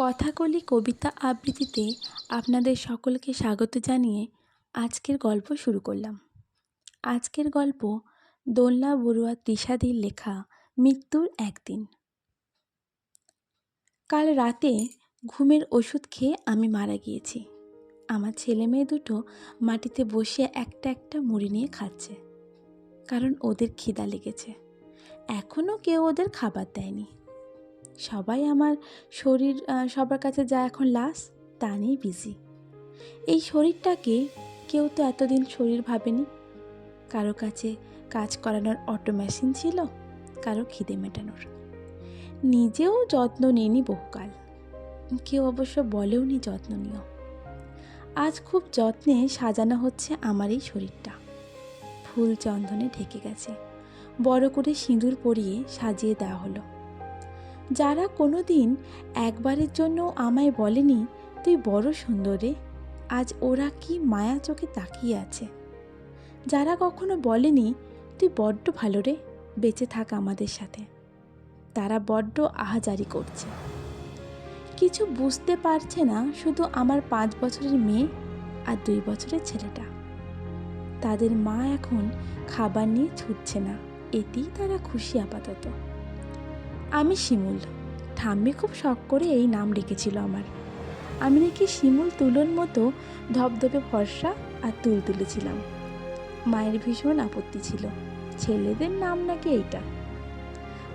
কথাকলি কবিতা আবৃত্তিতে আপনাদের সকলকে স্বাগত জানিয়ে আজকের গল্প শুরু করলাম। আজকের গল্প দোলনা বড়ুয়া তৃষাদির লেখা মৃত্যুর একদিন। কাল রাতে ঘুমের ওষুধ খেয়ে আমি মারা গিয়েছি। আমার ছেলে মেয়ে দুটো মাটিতে বসে একটা একটা মুড়ি নিয়ে খাচ্ছে। কারণ ওদের খিদা লেগেছে। এখনও কেউ ওদের খাবার দেয়নি। সবাই আমার শরীর সবার কাছে যা এখন লাশ তা নিয়ে বিজি এই শরীরটাকে কেউ তো এতদিন শরীর ভাবেনি। কারও কাছে কাজ করানোর অটো মেশিন ছিল, কারও খিদে মেটানোর। নিজেও যত্ন নিইনি বহুকাল। কেউ অবশ্য বলেও নি যত্ন নিও। আজ খুব যত্নে সাজানো হচ্ছে আমার এই শরীরটা। ফুল চন্দনে ঢেকে গেছে। বড় করে সিঁদুর পরিয়ে সাজিয়ে দেওয়া হলো। যারা কোনো দিন একবারের জন্য আমায় বলেনি, তুই বড় সুন্দর রে। আজ ওরা কি মায়া চোখে তাকিয়ে আছে? যারা কখনো বলেনি, তুই বড্ড ভালো রে, বেঁচে থাক আমাদের সাথে। তারা বড্ড আহাজারি করছে। কিছু বুঝতে পারছে না শুধু আমার পাঁচ বছরের মেয়ে আর দুই বছরের ছেলেটা। তাদের মা এখন খাবার নিয়ে ছুটছে না, এতেই তারা খুশি আপাতত। আমি শিমুল। ঠাম্মি খুব শখ করে এই নাম রেখেছিল আমার। আমি নাকি শিমুল তুলোর মতো ধপধপে ফর্সা আর তুল তুলেছিলাম। মায়ের ভীষণ আপত্তি ছিল। ছেলেদের নাম নাকি এইটা।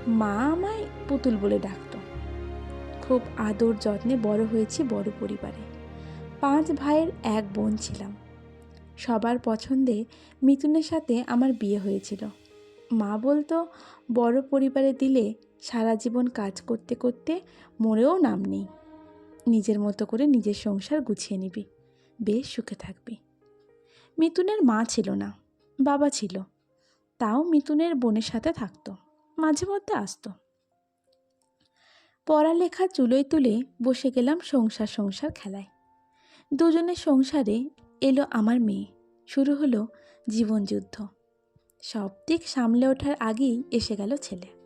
মা আমায় পুতুল বলে ডাকতো। খুব আদর যত্নে বড় হয়েছি বড় পরিবারে। পাঁচ ভাইয়ের এক বোন ছিলাম। সবার পছন্দে মিথুনের সাথে আমার বিয়ে হয়েছিল। মা বলতো, বড় পরিবারে দিলে সারা জীবন কাজ করতে করতে মরেও নাম নেই। নিজের মতো করে নিজের সংসার গুছিয়ে নিবি। বেশ সুখে থাকবি। মিতুনের মা ছিল না, বাবা ছিল। তাও মিতুনের বোনের সাথে থাকতো, মাঝে মধ্যে আসতো। পড়ালেখা চুলোয় তুলে বসে গেলাম সংসার সংসার খেলায়। দুজনের সংসারে এলো আমার মেয়ে। শুরু হলো জীবনযুদ্ধ সব দিক সামলে ওঠার আগেই এসে গেল ছেলে।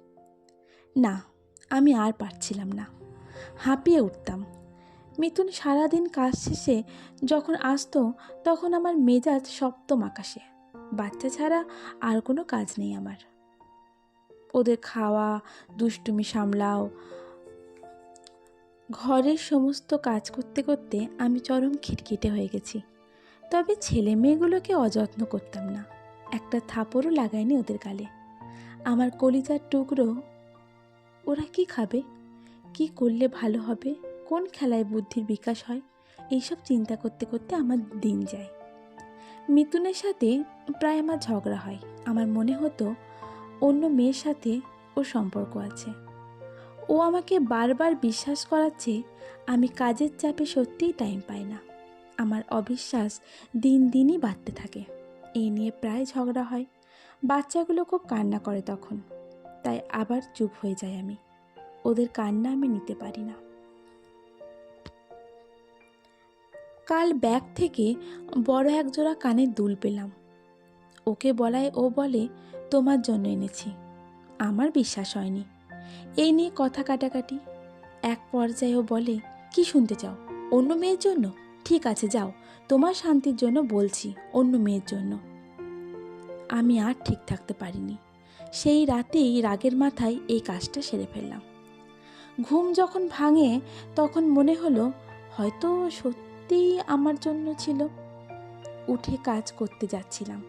না, আমি আর পারছিলাম না। হাঁপিয়ে উঠতাম। মিথুন সারাদিন কাজ শেষে যখন আসতো, তখন আমার মেজাজ সপ্তম আকাশে। বাচ্চা ছাড়া আর কোনো কাজ নেই আমার। ওদের খাওয়া, দুষ্টুমি সামলাও। ঘরের সমস্ত কাজ করতে করতে আমি চরম খিটখিটে হয়ে গেছি। তবে ছেলে মেয়েগুলোকে অযত্ন করতাম না। একটা থাপড়ও লাগায়নি ওদের গালে। আমার কলিজার টুকরো ওরা কি খাবে? কি করলে ভালো হবে? কোন খেলায় বুদ্ধির বিকাশ হয়? এইসব চিন্তা করতে করতে আমার দিন যায়। মিতুনের সাথে প্রায় আমার ঝগড়া হয়। আমার মনে হতো অন্য মেয়ের সাথে ওর সম্পর্ক আছে। ও আমাকে বারবার বিশ্বাস করাচ্ছে আমি কাজের চাপে সত্যিই টাইম পাই না। আমার অবিশ্বাস দিন দিনই বাড়তে থাকে। এই নিয়ে প্রায় ঝগড়া হয়। বাচ্চাগুলো খুব কান্না করে তখন। তাই আবার চুপ হয়ে যাই আমি। ওদের কান্না আমি নিতে পারি না। কাল ব্যাগ থেকে বড় এক জোড়া কানের দুল পেলাম। ওকে বলায় ও বলে, তোমার জন্য এনেছি। আমার বিশ্বাস হয়নি। এই নিয়ে কথা কাটাকাটি। এক পর্যায়ে ও বলে, কি শুনতে চাও? অন্য মেয়ের জন্য? ঠিক আছে, যাও। তোমার শান্তির জন্য বলছি, অন্য মেয়ের জন্য। আমি আর ঠিক থাকতে পারিনি। সেই রাতেই রাগের মাথায় এই কাজটা সেরে ফেললাম। ঘুম যখন ভাঙে, তখন মনে হলো, হয়তো সত্যিই আমার জন্য ছিল। উঠে কাজ করতে যাচ্ছিলাম।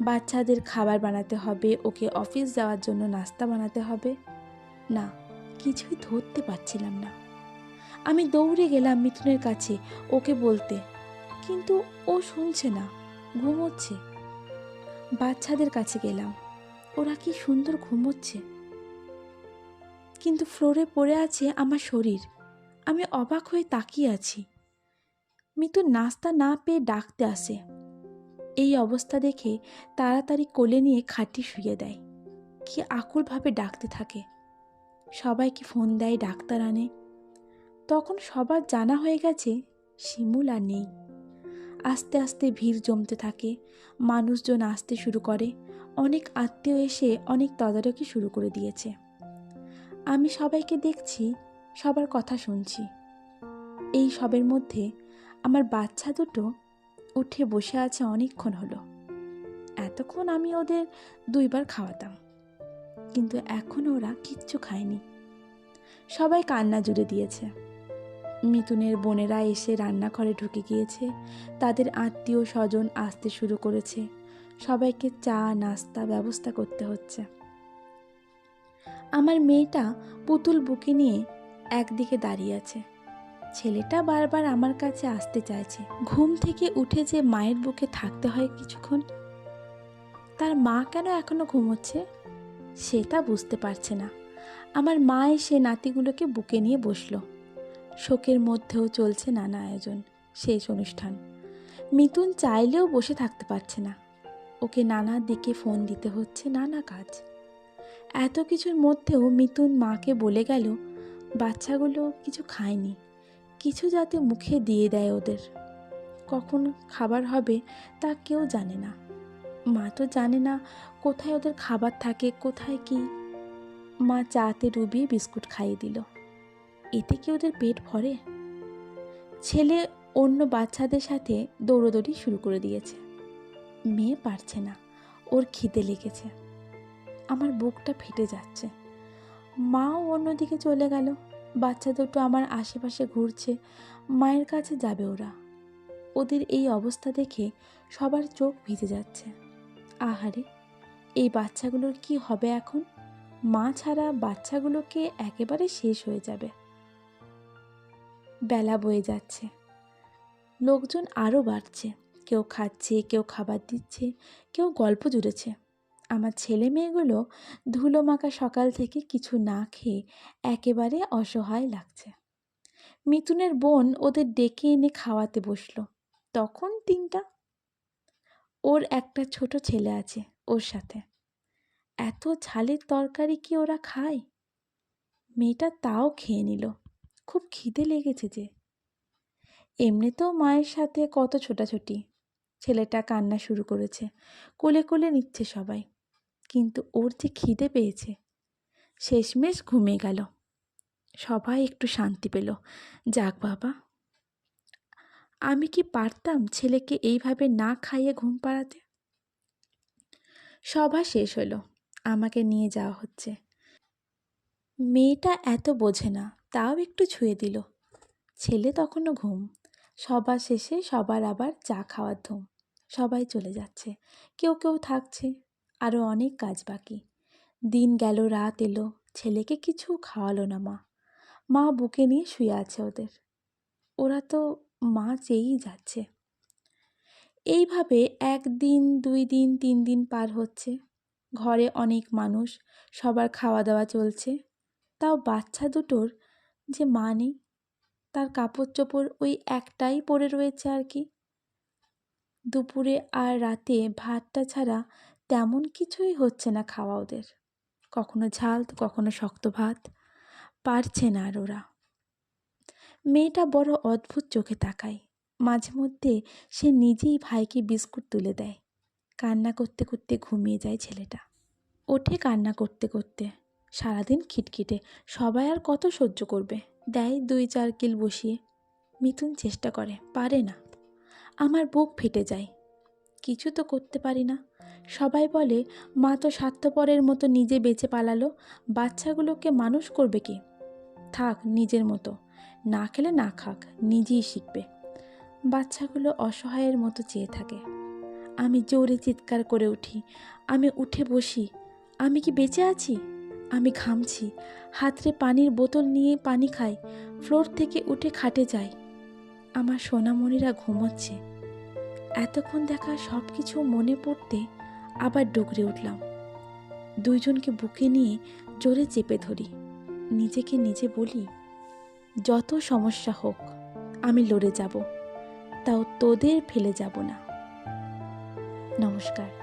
বাচ্চাদের খাবার বানাতে হবে, ওকে অফিস যাওয়ার জন্য নাস্তা বানাতে হবে। না, কিছুই ধরতে পারছিলাম না। আমি দৌড়ে গেলাম মিথুনের কাছে, ওকে বলতে, কিন্তু ও শুনছে না, ঘুমোচ্ছে। বাচ্চাদের কাছে গেলাম। ওরা কি সুন্দর ঘুমোচ্ছে। কিন্তু ফ্লোরে পড়ে আছে আমার শরীর। আমি অবাক হয়ে তাকিয়ে আছি। মিতু নাস্তা না পেয়ে ডাকতে আসে। এই অবস্থা দেখে তাড়াতাড়ি কোলে নিয়ে খাটি শুয়ে দেয়। কি আকুলভাবে ডাকতে থাকে। সবাইকে ফোন দেয় ডাক্তার আনে। তখন সবার জানা হয়ে গেছে, শিমুল আর নেই। আস্তে আস্তে ভিড় জমতে থাকে, মানুষজন আসতে শুরু করে, অনেক আত্মীয় এসে অনেক তদারকি শুরু করে দিয়েছে। আমি সবাইকে দেখছি, সবার কথা শুনছি। এই সবের মধ্যে আমার বাচ্চা দুটো উঠে বসে আছে অনেকক্ষণ হলো। এতক্ষণ আমি ওদের দুইবার খাওয়াতাম, কিন্তু এখন ওরা কিচ্ছু খায়নি। সবাই কান্না জুড়ে দিয়েছে। মিতুনের বোনেরা এসে রান্নাঘরে ঢুকে গিয়েছে। তাদের আত্মীয় স্বজন আসতে শুরু করেছে। সবাইকে চা, নাস্তা ব্যবস্থা করতে হচ্ছে। আমার মেয়েটা পুতুল বুকে নিয়ে একদিকে দাঁড়িয়ে আছে। ছেলেটা বারবার আমার কাছে আসতে চাইছে। ঘুম থেকে উঠে যে মায়ের বুকে থাকতে হয় কিছুক্ষণ, তার মা কেন এখনও ঘুমোচ্ছে? সেটা বুঝতে পারছে না। আমার মা এসে নাতিগুলোকে বুকে নিয়ে বসল। শোকের মধ্যেও চলছে নানা আয়োজন, শেষ অনুষ্ঠান। মিতুন চাইলেও বসে থাকতে পারছে না। ওকে নানা দিকে ফোন দিতে হচ্ছে নানা কাজ। এত কিছুর মধ্যেও মিতুন মাকে বলে গেল, বাচ্চাগুলো কিছু খায়নি, কিছু যাতে মুখে দিয়ে দেয় ওদের। কখন খাবার হবে তা কেউ জানে না। মা তো জানে না কোথায় ওদের খাবার থাকে, কোথায় কি? মা চাতে ডুবিয়ে বিস্কুট খাইয়ে দিল। এতে কি ওদের পেট ভরে? ছেলে অন্য বাচ্চাদের সাথে দৌড়োদৌড়ি শুরু করে দিয়েছে। মেয়ে পারছে না, ওর খিদে লেগেছে। আমার বুকটা ফেটে যাচ্ছে। মাও অন্যদিকে চলে গেল। বাচ্চা দুটো আমার আশেপাশে ঘুরছে। মায়ের কাছে যাবে ওরা। ওদের এই অবস্থা দেখে সবার চোখ ভিজে যাচ্ছে। আহারে, এই বাচ্চাগুলোর কি হবে এখন? মা ছাড়া বাচ্চাগুলোকে একেবারে শেষ হয়ে যাবে। বেলা বয়ে যাচ্ছে। লোকজন আরও বাড়ছে। কেউ খাচ্ছে, কেউ খাবার দিচ্ছে, কেউ গল্প জুড়েছে। আমার ছেলে মেয়েগুলো ধুলো মাখা সকাল থেকে কিছু না খেয়ে একেবারে অসহায় লাগছে। মিথুনের বোন ওদের ডেকে এনে খাওয়াতে বসল। তখন তিনটা। ওর একটা ছোট ছেলে আছে ওর সাথে। এত ঝালের তরকারি কি ওরা খায়? মেয়েটা তাও খেয়ে নিল। খুব খিদে লেগেছে যে। এমনিতেও মায়ের সাথে কত ছোটাছুটি। ছেলেটা কান্না শুরু করেছে, কোলে কোলে নিচ্ছে সবাই। কিন্তু ওর যে খিদে পেয়েছে, শেষমেশ ঘুমিয়ে গেল। সবাই একটু শান্তি পেল। যাক বাবা। আমি কি পারতাম ছেলেকে এইভাবে না খাইয়ে ঘুম পাড়াতে? সভা শেষ হলো। আমাকে নিয়ে যাওয়া হচ্ছে। মেয়েটা এত বোঝে না। তাও একটু ছুঁয়ে দিল। ছেলে তখনও ঘুম। সবার শেষে সবার আবার চা খাওয়ার ধুম। সবাই চলে যাচ্ছে। কেউ কেউ থাকছে। আরও অনেক কাজ বাকি। দিন গেল, রাত এলো। ছেলেকে কিছু খাওয়ালো না মা। মা বুকে নিয়ে শুয়ে আছে ওদের। ওরা তো মা চেয়েই যাচ্ছে। এইভাবে একদিন, দুই দিন, তিন দিন পার হচ্ছে। ঘরে অনেক মানুষ, সবার খাওয়া দাওয়া চলছে। তাও বাচ্চা দুটোর যে মা নেই, তার কাপড় চোপড় ওই একটাই পড়ে রয়েছে আর কি। দুপুরে আর রাতে ভাতটা ছাড়া তেমন কিছুই হচ্ছে না খাওয়া ওদের। কখনো ঝাল তো কখনো শক্ত ভাত। পারছে না আর ওরা। মেয়েটা বড় অদ্ভুত চোখে তাকায়। মাঝে মধ্যে সে নিজেই ভাইকে বিস্কুট তুলে দেয়। কান্না করতে করতে ঘুমিয়ে যায় ছেলেটা। ওঠে কান্না করতে করতে। সারাদিন খিটখিটে, সবাই আর কত সহ্য করবে? দেয় দুই চার কিল বসিয়ে। মিথুন চেষ্টা করে, পারে না। আমার বুক ফেটে যায়। কিছু তো করতে পারি না। সবাই বলে, মা তো স্বার্থপরের মতো নিজে বেঁচে পালালো, বাচ্চাগুলোকে মানুষ করবে কি? থাক, নিজের মতো। না খেলে না খাক, নিজেই শিখবে। বাচ্চাগুলো অসহায়ের মতো চেয়ে থাকে। আমি জোরে চিৎকার করে উঠি, আমি উঠে বসি। আমি কি বেঁচে আছি? আমি ঘামছি। হাতরে পানির বোতল নিয়ে পানি খাই। ফ্লোর থেকে উঠে খাটে যাই। আমার সোনামণিরা ঘুমোচ্ছে। এতক্ষণ দেখা সব কিছু মনে পড়তে আবার ডুগরে উঠলাম। দুইজনকে বুকে নিয়ে জোরে চেপে ধরি। নিজেকে নিজে বলি, যত সমস্যা হোক, আমি লড়ে যাব। তাও তোদের ফেলে যাব না। নমস্কার।